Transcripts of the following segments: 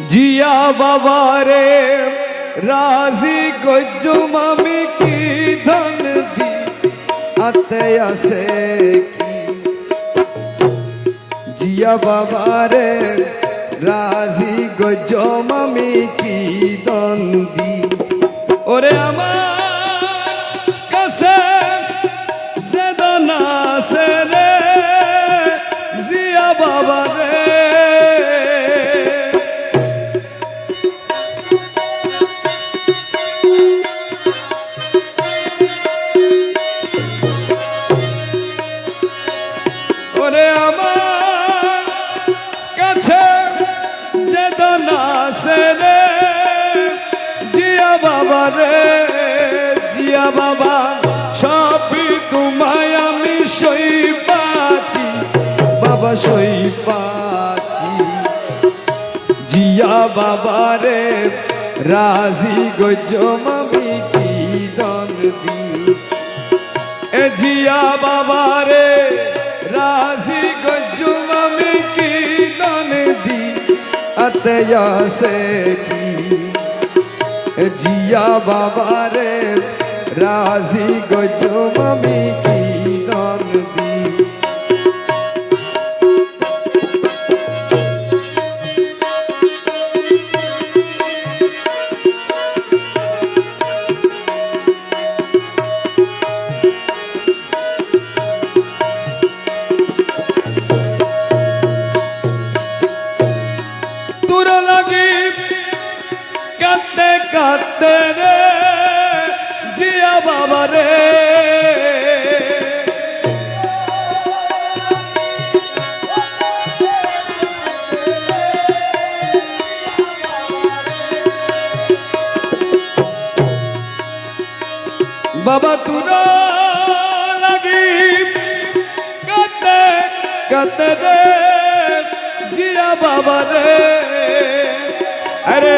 জিয়া বাবারে রাজি গজ্জুম আমি কি ধন দি? আতে আসে কি? জিয়া বাবারে রাজি গজ্জুম আমি কি ধন দি? ওরে আমার কাছে যেদনা সে রে জিয়া বাবা রে, জিয়া বাবা, সবই তোমায় আমি সই পাচ্ছি বাবা সই পাচ্ছি জিয়া বাবা রে, রাজি গজম আমি কি দন দিই। এ জিয়া বাবা রে, রাজি আতয়াসে কি এ জিয়া বাবা রে রাজি গজ্জুম আমি কি দন জিয়া বাবা তোর লাগি কাঁদতে কাঁদতে রে জিয়া বাবা রে আরে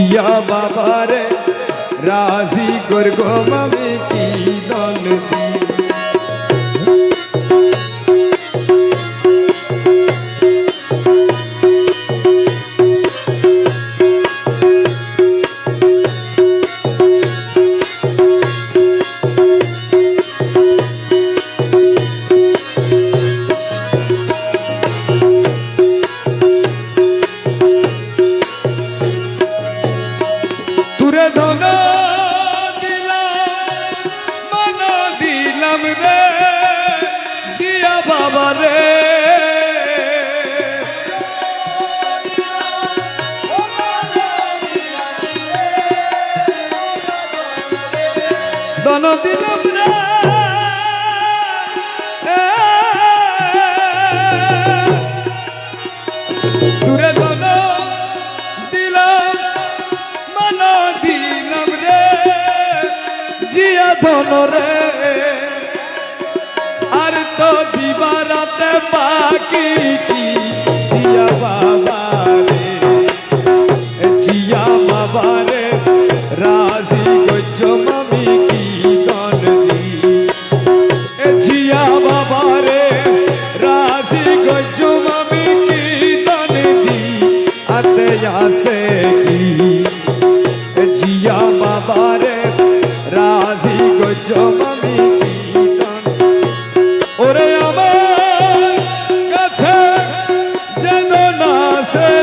জিয়া বাবারে রাজি করব আমি কি দল দি দিলাম রে জিয়া বাবা রে। দন দিলাম রে দূরে দন দিলাম মন দিলাম রে। জিয়া ধন রে। তো দিবারাতে বাকি কি? আছে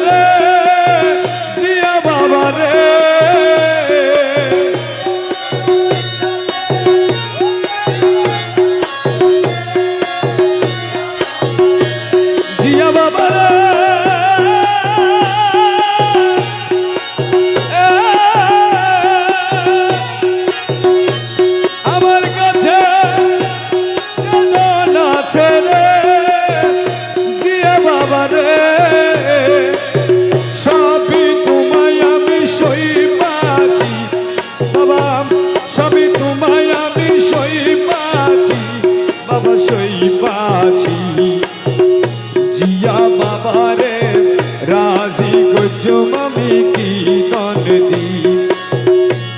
রাজি গজম আমি কি দন দি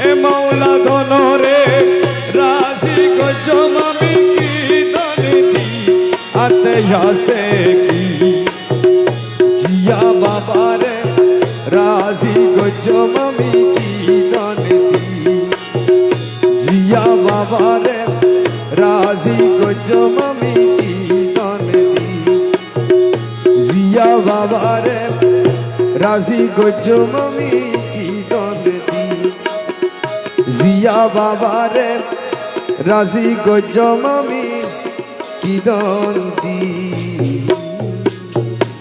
এ মৌলা ধনরে রাজি গজম আমি কি দন দি আতে কি জিয়া বাবারে রাজি গজম আমি কি দি জিয়া বাবারে রাজি গজম আমি কি দি জিয়া বাবারে রাজি গজমি জিয়া বাবারে রাজি গজমি আমি কি দন দি